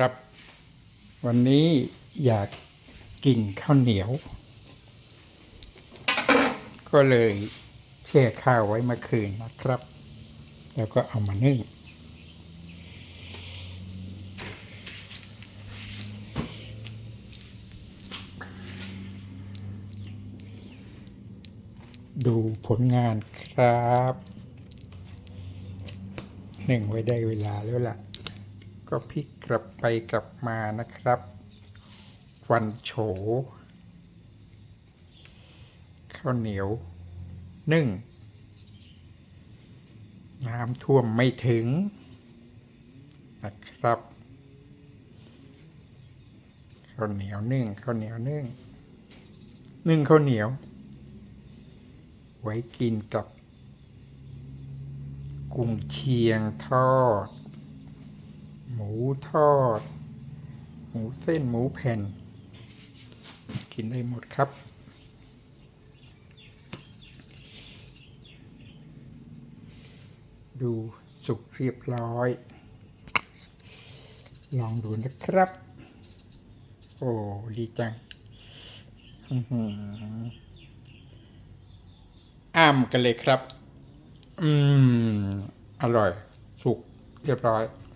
ครับ วันนี้อยากกินข้าวเหนียว ก็เลยแช่ข้าวไว้เมื่อคืนนะครับ แล้วก็เอามานึ่งดูผลงานครับ หนึ่งไว้ได้เวลาแล้วล่ะ ก็พลิกกลับไปกลับมานะครับควันโฉข้าวเหนียวนึ่งน้ำท่วมไม่ถึงนะครับข้าวเหนียวนึ่งข้าวเหนียวนึ่ง นึ่งข้าวเหนียว ไว้กินกับ กุ้งเชียงทอด หมูทอด หมูเส้นหมูแผ่น กินได้หมดครับดูสุกเรียบร้อย ลองดูนะครับ โอ้ ดีจังอืมอ้ามกันเลยครับ อืม อร่อย สุกเรียบร้อย